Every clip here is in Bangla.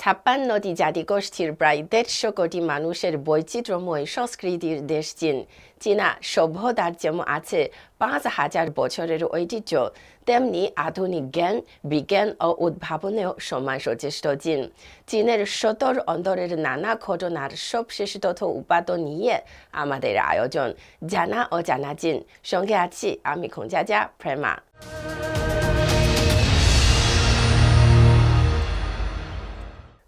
ছাপ্পান্নটি জাতিগোষ্ঠীর প্রায় দেড়শো কোটি মানুষের বৈচিত্র্যময় সংস্কৃতির দেশ চীন। চীনা সভ্যতার যেমন আছে পাঁচ হাজার বছরের ঐতিহ্য। তেমনি আধুনিক জ্ঞান, বিজ্ঞান ও উদ্ভাবনেও সমান সচেষ্ট চীন। চীনের সতর অন্তরের নানা ঘটনার সবশেষ তথ্য উপাদান নিয়ে আমাদের আয়োজন। জানা ও জানা চীন। সঙ্গে আছি আমি খোঁজাজা প্রেমা।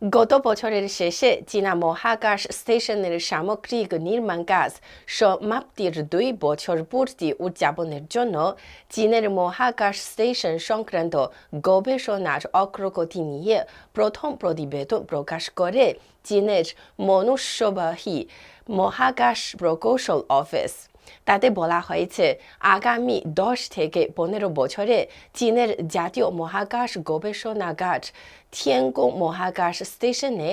গত বছরের শেষে চীনা মহাকাশ স্টেশনের সামগ্রিক নির্মাণ কাজ সমাপ্তির দুই বছর পূর্তি উদযাপনের জন্য চীনের মহাকাশ স্টেশন সংক্রান্ত গবেষণার অগ্রগতি নিয়ে প্রথম প্রতিবেদন প্রকাশ করে চীনের মনুষ্যবাহী মহাকাশ প্রকৌশল অফিস। তাতে বলা হয়েছে, আগামী দশ থেকে পনেরো বছরে চীনের জাতীয় মহাকাশ গবেষণাগার থিয়েনগং মহাকাশ স্টেশনে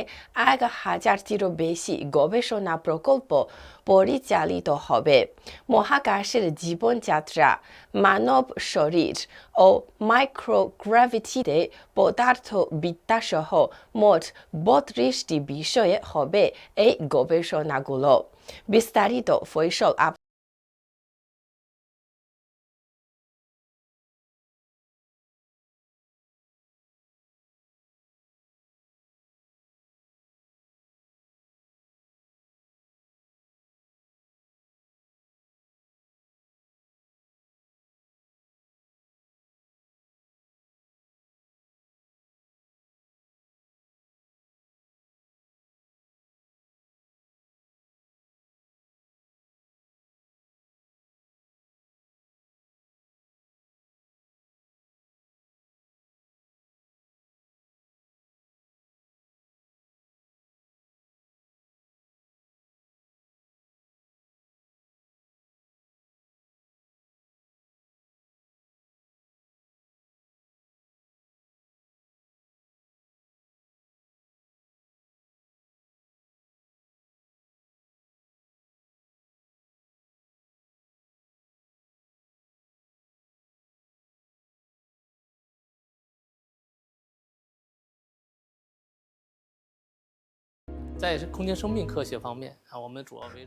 এক হাজারটিরও বেশি গবেষণা প্রকল্প পরিচালিত হবে। মহাকাশের জীবনযাত্রা, মানব শরীর ও মাইক্রোগ্রাভিটিতে পদার্থ বিদ্যাসহ মোট বত্রিশটি বিষয়ে হবে এই গবেষণাগুলো। বিস্তারিত ফৈসল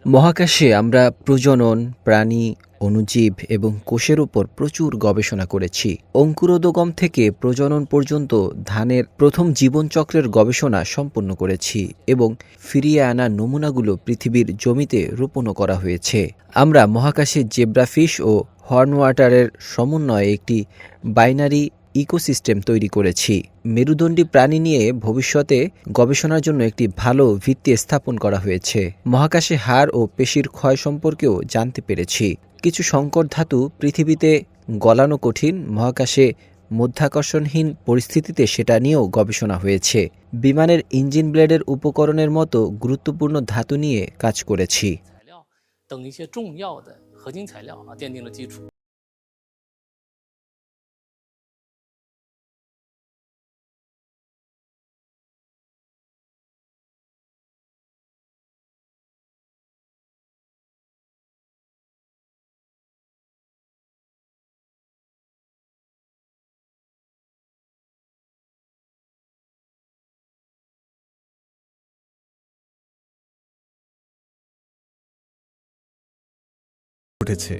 মহাকাশে আমরা প্রজনন, প্রাণী অণুজীব এবং কোষের উপর প্রচুর গবেষণা করেছি। অঙ্কুরোদগম থেকে প্রজনন পর্যন্ত ধানের প্রথম জীবনচক্রের গবেষণা সম্পন্ন করেছি এবং ফিরিয়ে আনা নমুনাগুলো পৃথিবীর জমিতে রোপণও করা হয়েছে। আমরা মহাকাশে জেব্রাফিশ ও হর্নওয়াটারের সমন্বয়ে একটি বাইনারি ইকোসিস্টেম তৈরি করেছি। মেরুদণ্ডী প্রাণী নিয়ে ভবিষ্যতে গবেষণার জন্য একটি ভালো ভিত্তি স্থাপন করা হয়েছে মহাকাশে হাড় ও পেশির ক্ষয় সম্পর্কেও জানতে পেরেছি কিছু সংকট ধাতু পৃথিবীতে গলানো কঠিন মহাকাশে মধ্যাকর্ষণহীন পরিস্থিতিতে সেটা নিয়েও গবেষণা হয়েছে বিমানের ইঞ্জিন ব্লেডের উপকরণের মতো গুরুত্বপূর্ণ ধাতু নিয়ে কাজ করেছি 材料等一些重要的合金材料啊，奠定了基础。 উঠেছে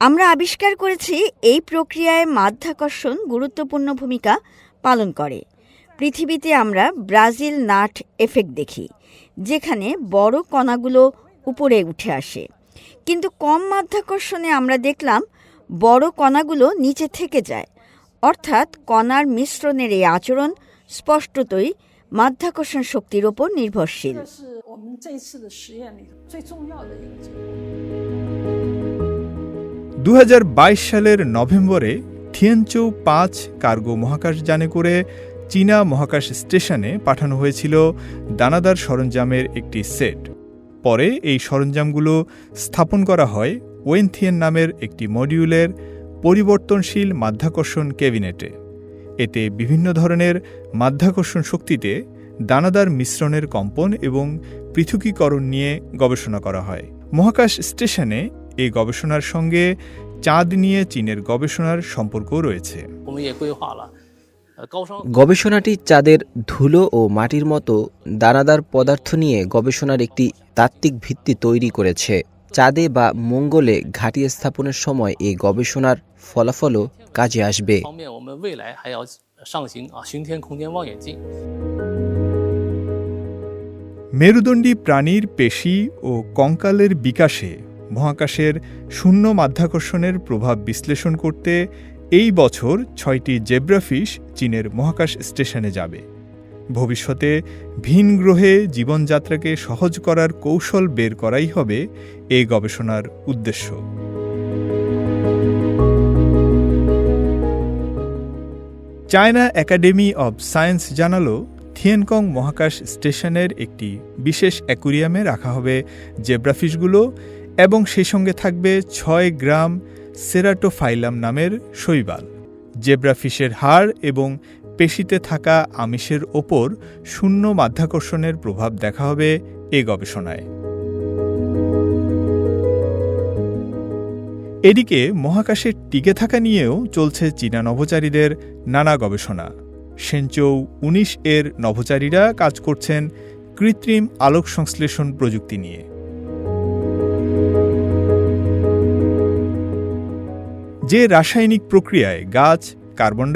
আমরা আবিষ্কার করেছি এই প্রক্রিয়ায় মাধ্যাকর্ষণ গুরুত্বপূর্ণ ভূমিকা পালন করে। পৃথিবীতে আমরা ব্রাজিল নাট এফেক্ট দেখি, যেখানে বড় কণাগুলো উপরে উঠে আসে। কিন্তু কম মাধ্যাকর্ষণে আমরা দেখলাম বড় কণাগুলো নিচে থেকে যায়। অর্থাৎ কণার মিশ্রণের এই আচরণ স্পষ্টতই মাধ্যাকর্ষণ শক্তির ওপর নির্ভরশীল। 我们这一次的实验里头最重要的一个结果。 দু সালের নভেম্বরে থিয়েনচৌ পাঁচ কার্গো মহাকাশযানে করে চীনা মহাকাশ স্টেশনে পাঠানো হয়েছিল দানাদার সরঞ্জামের একটি সেট পরে এই সরঞ্জামগুলো স্থাপন করা হয় ওয়েনথিয়েন নামের একটি মডিউলের পরিবর্তনশীল মাধ্যাকর্ষণ ক্যাবিনেটে এতে বিভিন্ন ধরনের মাধ্যাকর্ষণ শক্তিতে দানাদার মিশ্রণের কম্পন এবং পৃথকীকরণ নিয়ে গবেষণা করা হয়। মহাকাশ স্টেশনে এই গবেষণার সঙ্গে চাঁদ নিয়ে চীনের গবেষণার সম্পর্ক রয়েছে। গবেষণাটি চাঁদের ধুলো ও মাটির মতো দানাদার পদার্থ নিয়ে গবেষণার একটি তাত্ত্বিক ভিত্তি তৈরি করেছে। চাঁদে বা মঙ্গলে ঘাঁটি স্থাপনের সময় এই গবেষণার ফলাফলও কাজে আসবে। মেরুদণ্ডী প্রাণীর পেশি ও কঙ্কালের বিকাশে মহাকাশের শূন্য মাধ্যাকর্ষণের প্রভাব বিশ্লেষণ করতে এই বছর ছয়টি জেব্রাফিশ চীনের মহাকাশ স্টেশনে যাবে। ভবিষ্যতে ভিন গ্রহে জীবনযাত্রাকে সহজ করার কৌশল বের করাই হবে এই গবেষণার উদ্দেশ্য। চায়না একাডেমি অব সায়েন্স জানালো থিয়েনকং মহাকাশ স্টেশনের একটি বিশেষ অ্যাকুরিয়ামে রাখা হবে জেব্রাফিশগুলো এবং সেই সঙ্গে থাকবে ছয় গ্রাম সেরাটোফাইলাম নামের শৈবাল। জেব্রাফিশের হাড় এবং পেশিতে থাকা আমিষের ওপর শূন্য মাধ্যাকর্ষণের প্রভাব দেখা হবে এ গবেষণায়। এদিকে মহাকাশে টিকে থাকা নিয়েও চলছে চীনা নভোচারীদের নানা গবেষণা। সেনচৌ উনিশ এর নভোচারীরা কাজ করছেন কৃত্রিম আলোক সংশ্লেষণ প্রযুক্তি নিয়ে। যে রাসায়নিক প্রক্রিয়ায় গাছ, কার্বন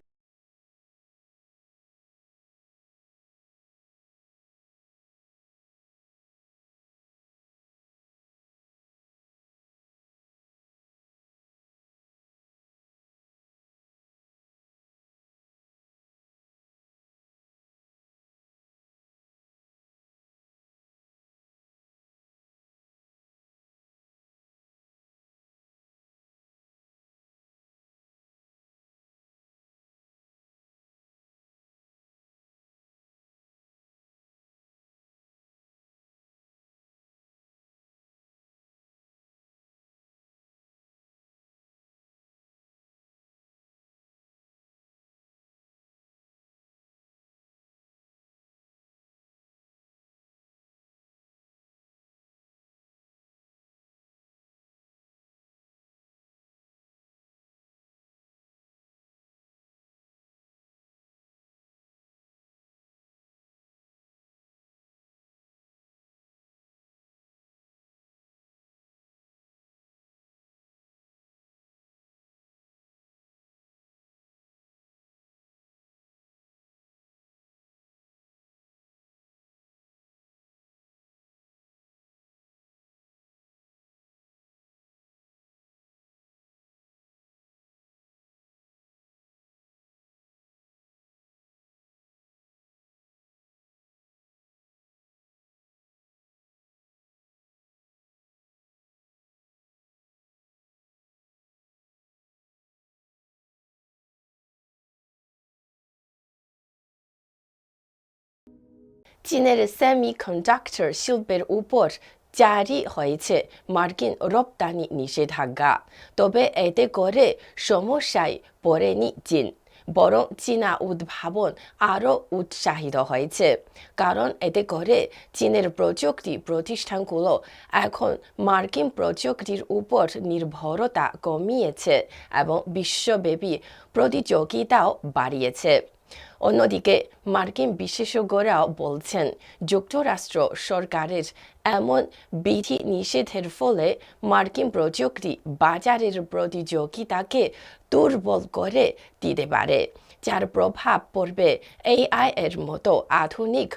চীনের সেমিকন্ডাক্টর শিল্পের উপর জারি হয়েছে মার্কিন রপ্তানি নিষেধাজ্ঞা তবে এতে করে সমস্যায় পড়েনি চীন বরং চীনা উদ্ভাবন আরও উৎসাহিত হয়েছে কারণ এতে করে চীনের প্রযুক্তি প্রতিষ্ঠানগুলো এখন মার্কিন প্রযুক্তির উপর নির্ভরতা কমিয়েছে এবং বিশ্বব্যাপী প্রতিযোগিতাও বাড়িয়েছে। অন্যদিকে মার্কিন বিশেষজ্ঞরাও বলছেন, যুক্তরাষ্ট্র সরকারের এমন বিধি নিষেধের ফলে মার্কিন প্রযুক্তি বাজারের প্রতিযোগিতাকে দুর্বল করে দিতে পারে, যার প্রভাব পড়বে এআই এর মতো আধুনিক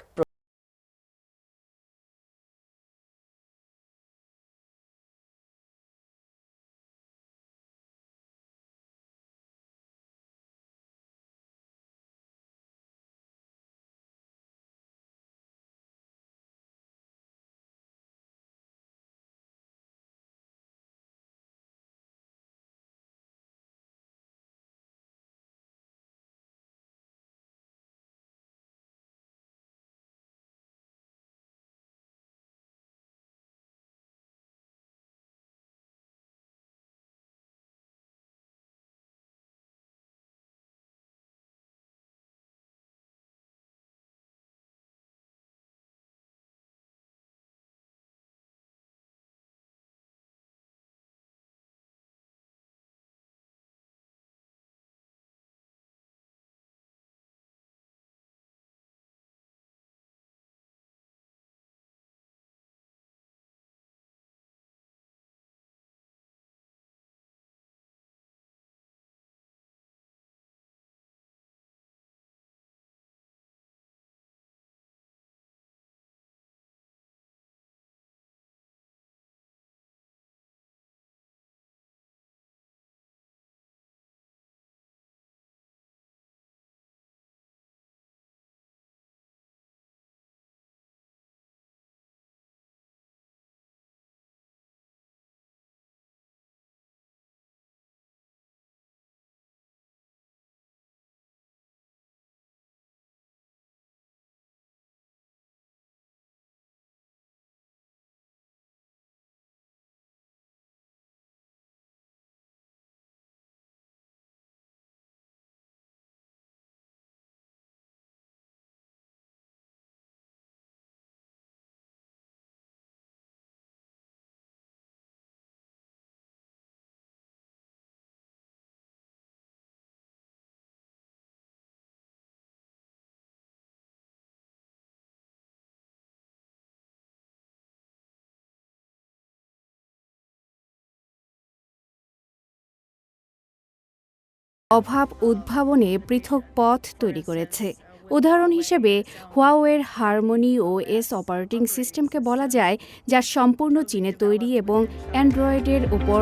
অভাব উদ্ভাবনে পৃথক পথ তৈরি করেছে। উদাহরণ হিসেবে হুয়াওয়ের হারমোনি ও এস অপারেটিং সিস্টেমকে বলা যায় যা সম্পূর্ণ চীনে তৈরি এবং অ্যান্ড্রয়েডের উপর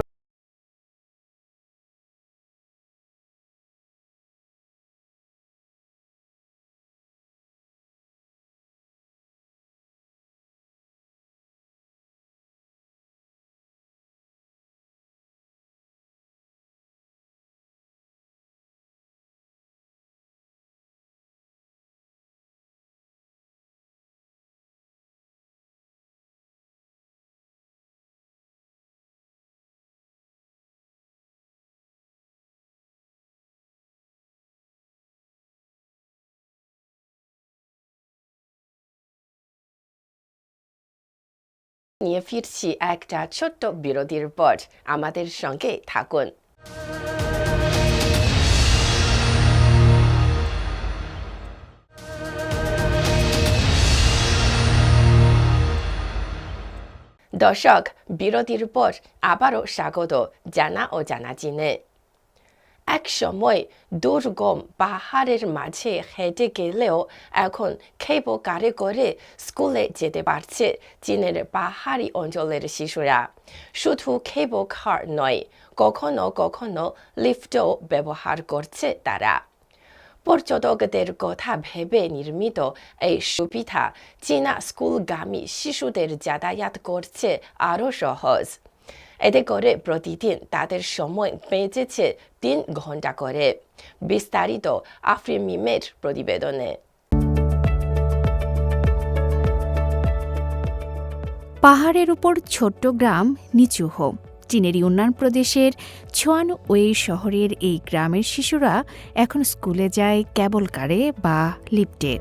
নিয়ে ফিরছি একটা ছোট্ট বিরতির পর। আমাদের সঙ্গে থাকুন। দর্শক, বিরতির পর আবারও স্বাগত জানা ও জানা চিনে এক সময় দুর্গম পাহাড়ের মাঝে হেঁটে গেলেও এখন কেবল কারে করে স্কুলে যেতে পারছে চীনের পাহাড়ি অঞ্চলের শিশুরা। শুধু কেবল কার নয়, কখনো কখনো লিফটও ব্যবহার করছে তারা। পর্যটকদের কথা ভেবে নির্মিত এই সুবিধা চীনা স্কুলগামী শিশুদের যাতায়াত করছে আরও সহজ। এতে করে প্রতিদিন তাদের সময় বেঁচেছে তিন ঘণ্টা করে। বিস্তারিত আফরিমিমের প্রতিবেদনে। পাহাড়ের উপর ছোট্ট গ্রাম নিচুহো। চীনের ইউনান প্রদেশের ছোয়ান ওয়ে শহরের এই গ্রামের শিশুরা এখন স্কুলে যায় ক্যাবল কারে বা লিফটে।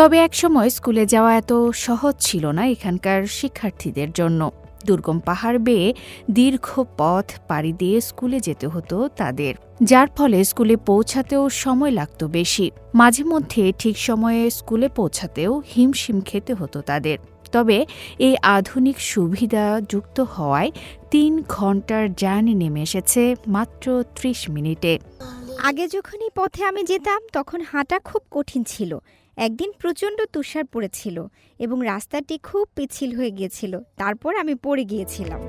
তবে একসময় স্কুলে যাওয়া এত সহজ ছিল না এখানকার শিক্ষার্থীদের জন্য। দুর্গম পাহাড় বেয়ে দীর্ঘ পথ পাড়ি দিয়ে স্কুলে যেতে হতো তাদের। যার ফলে স্কুলে পৌঁছাতেও সময় লাগতো বেশি। মাঝে মধ্যে ঠিক সময়ে স্কুলে পৌঁছাতেও হিমশিম খেতে হতো তাদের। তবে এই আধুনিক সুবিধা যুক্ত হওয়ায় তিন ঘণ্টার জার্নি নেমে এসেছে মাত্র ত্রিশ মিনিটে। আগে যখন এই পথে আমি যেতাম, তখন হাঁটা খুব কঠিন ছিল। একদিন প্রচণ্ড তুষার পড়েছিল এবং রাস্তাটি খুব পিছিল হয়ে গিয়েছিল। তারপর আমি পড়ে গিয়েছিলাম।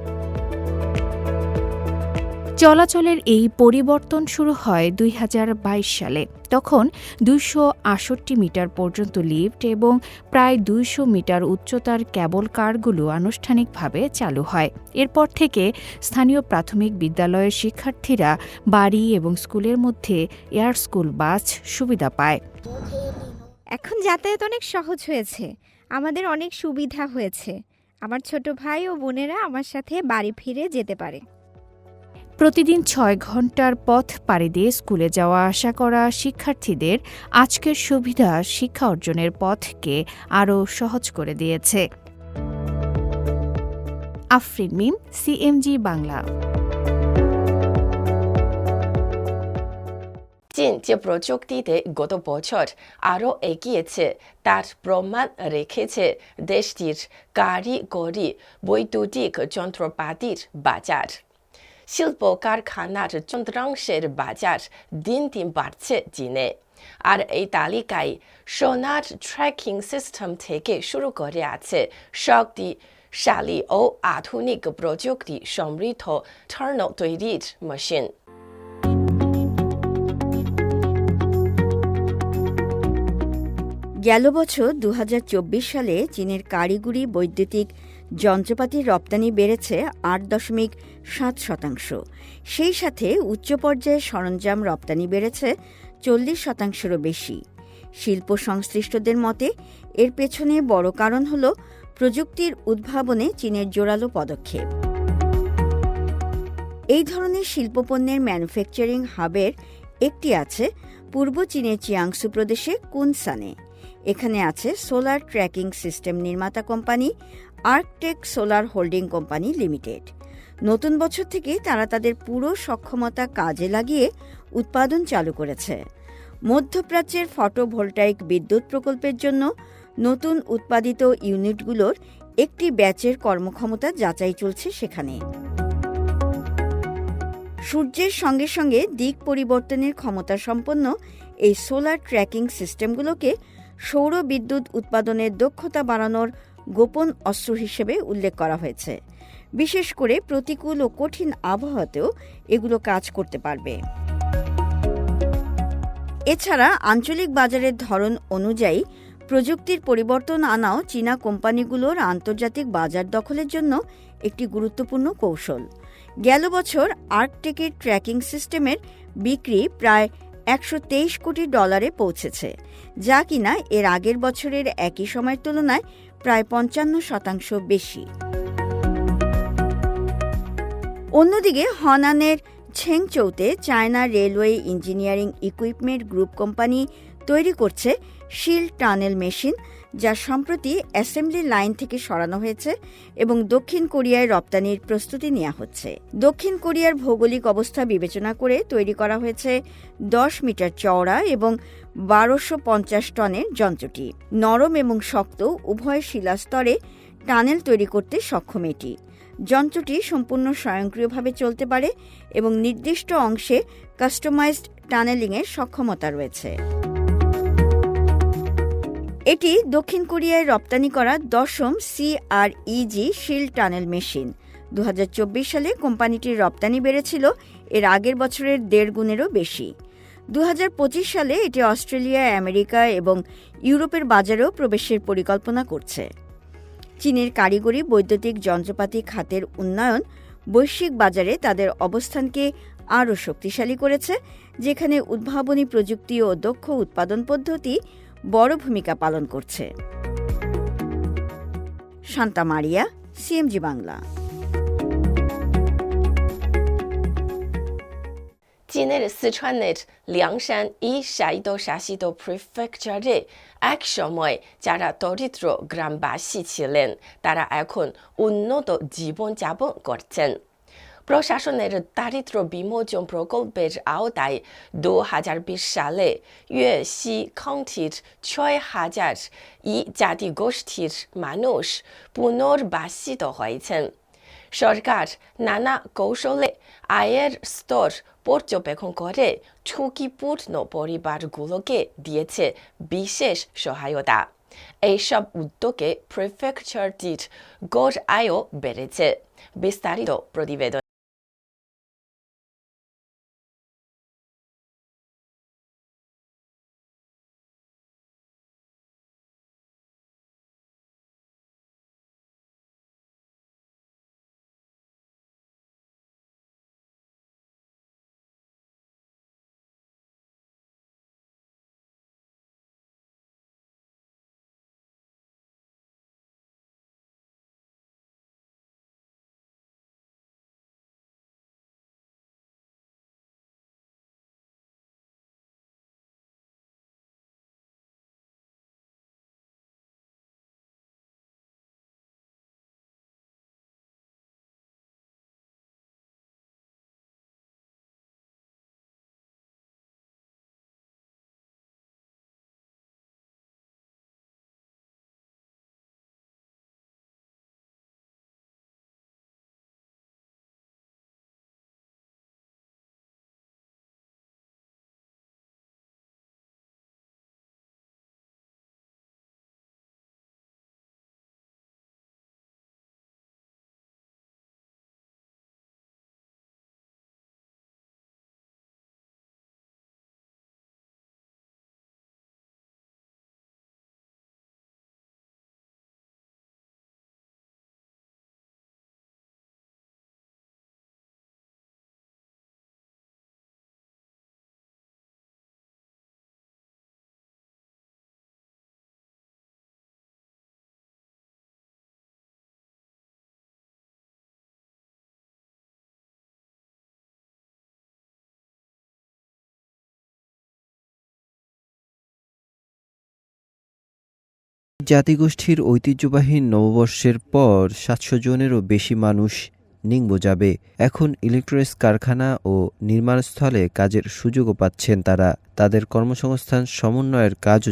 চলাচলের এই পরিবর্তন শুরু হয় দুই হাজার বাইশ সালে। তখন দুইশো মিটার পর্যন্ত লিফট এবং প্রায় দুইশো মিটার উচ্চতার ক্যাবল কারগুলো আনুষ্ঠানিকভাবে চালু হয়। এরপর থেকে স্থানীয় প্রাথমিক বিদ্যালয়ের শিক্ষার্থীরা বাড়ি এবং স্কুলের মধ্যে এয়ার স্কুল বাস সুবিধা পায়। এখন যাতায়াত অনেক সহজ হয়েছে। আমাদের অনেক সুবিধা হয়েছে। আমার ছোট ভাই ও বোনেরা আমার সাথে বাড়ি ফিরে যেতে পারে। প্রতিদিন ছয় ঘণ্টার পথ পাড়ি দিয়ে স্কুলে যাওয়া আসা করা শিক্ষার্থীদের আজকের সুবিধা শিক্ষা অর্জনের পথকে আরও সহজ করে দিয়েছে। আফরিন মিম, সিএমজি বাংলা। চীন যে প্রযুক্তিতে গত বছর আরও এগিয়েছে, তার প্রমাণ রেখেছে দেশটির কারিগরি বৈদ্যুতিক যন্ত্রপাতির বাজার। শিল্প কারখানার যন্ত্রাংশের বাজার দিন দিন বাড়ছে চীনে। আর এই তালিকায় সোনার ট্র্যাকিং সিস্টেম থেকে শুরু করে আছে শক্তিশালী ও আধুনিক প্রযুক্তি সমৃদ্ধ টার্ন তৈরির মেশিন গেল বছর দু হাজার চব্বিশ সালে চীনের কারিগরি বৈদ্যুতিক যন্ত্রপাতির রপ্তানি বেড়েছে আট দশমিক সাত শতাংশ। সেই সাথে উচ্চ পর্যায়ের সরঞ্জাম রপ্তানি বেড়েছে চল্লিশ শতাংশেরও বেশি। শিল্প সংশ্লিষ্টদের মতে, এর পেছনে বড় কারণ হল প্রযুক্তির উদ্ভাবনে চীনের জোরালো পদক্ষেপ। এই ধরনের শিল্পপণ্যের ম্যানুফ্যাকচারিং হাবের একটি আছে পূর্ব চীনের চিয়াংসু প্রদেশে কুনসানে। এখানে আছে সোলার ট্র্যাকিং সিস্টেম নির্মাতা company, Arctech solar holding company limited. নতুন বছর থেকে তারা তাদের পুরো সক্ষমতা কাজে লাগিয়ে উৎপাদন চালু করেছে। মধ্যপ্রাচ্যের ফটোভোল্টাইক বিদ্যুৎ প্রকল্পের জন্য নতুন উৎপাদিত ইউনিটগুলোর একটি ব্যাচের কর্মক্ষমতা যাচাই চলছে সেখানে। সূর্যের সঙ্গে সঙ্গে দিক পরিবর্তনের ক্ষমতা সম্পন্ন এই সোলার ট্র্যাকিং সিস্টেমগুলোকে সৌর বিদ্যুৎ উৎপাদনের দক্ষতা বাড়ানোর গোপন অস্ত্র হিসেবে উল্লেখ করা হয়েছে। বিশেষ করে প্রতিকূল ও কঠিন আবহাওয়াতেও এগুলো কাজ করতে পারবে। এছাড়া আঞ্চলিক বাজারের ধরন অনুযায়ী প্রযুক্তির পরিবর্তন আনাও চীনা কোম্পানিগুলোর আন্তর্জাতিক বাজার দখলের জন্য একটি গুরুত্বপূর্ণ কৌশল। গেল বছর আর্কটেকের ট্র্যাকিং সিস্টেমের বিক্রি প্রায় একশো তেইশ কোটি ডলারে পৌঁছেছে। যা কিনা এর আগের বছরের একই সময়ের তুলনায় প্রায় পঞ্চান্ন শতাংশ বেশি। অন্যদিকে, হনানের ছেংচৌতে China railway engineering equipment group company তৈরি করছে শিল টানেল মেশিন যা সম্প্রতি অ্যাসেম্বলি লাইন থেকে সরানো হয়েছে এবং দক্ষিণ কোরিয়ায় রপ্তানির প্রস্তুতি নেওয়া হচ্ছে। দক্ষিণ কোরিয়ার ভৌগোলিক অবস্থা বিবেচনা করে তৈরি করা হয়েছে দশ মিটার চওড়া এবং বারোশো পঞ্চাশ টনের যন্ত্রটি। নরম এবং শক্ত, উভয় শিলাস্তরে টানেল তৈরি করতে সক্ষম এটি। যন্ত্রটি সম্পূর্ণ স্বয়ংক্রিয়ভাবে চলতে পারে এবং নির্দিষ্ট অংশে কাস্টমাইজড টানেলিংয়ের সক্ষমতা রয়েছে। এটি দক্ষিণ কোরিয়ায় রপ্তানি করা দশম সিআরইজি শিল টানেল মেশিন। দু হাজার চব্বিশ সালে কোম্পানিটির রপ্তানি বেড়েছিল, এর আগের বছরের দেড় গুণেরও বেশি। দু হাজার পঁচিশ সালে এটি অস্ট্রেলিয়া, আমেরিকা এবং ইউরোপের বাজারেও প্রবেশের পরিকল্পনা করছে। চীনের কারিগরি বৈদ্যুতিক যন্ত্রপাতি খাতের উন্নয়ন বৈশ্বিক বাজারে তাদের অবস্থানকে আরও শক্তিশালী করেছে, যেখানে উদ্ভাবনী প্রযুক্তি ও দক্ষ উৎপাদন পদ্ধতি বড় ভূমিকা পালন করছে। শান্তা মারিয়া, সিএমজি বাংলা। চীনের সিচুয়ানের লিয়াংশান ই সাইদো শাসিত প্রিফেকচারে এক সময় যারা দরিদ্র গ্রামবাসী ছিলেন, তারা এখন উন্নত জীবনযাপন করছেন। প্রশাসনের দারিদ্র বিমোচন প্রকল্পের আওতায় দু হাজার বিশ সালে ইয়েসি কাউন্টির ছয় হাজার ই জাতিগোষ্ঠীর মানুষ পুনর্বাসিত হয়েছেন সরকার নানা কৌশলে আয়ের স্তর পর্যবেক্ষণ করে ঝুঁকিপূর্ণ পরিবারগুলোকে দিয়েছে বিশেষ সহায়তা এইসব উদ্যোগে প্রিফেকচারটির গড় আয়ও বেড়েছে বিস্তারিত প্রতিবেদন জাতিগোষ্ঠীর ঐতিহ্যবাহী নববর্ষের পর সাতশো জনেরও বেশি মানুষ নিংবো যাবে এখন ইলেকট্রনিক্স কারখানা ও নির্মাণস্থলে কাজের সুযোগও পাচ্ছেন তারা। তাদের কর্মসংস্থান সমন্বয়ের কাজও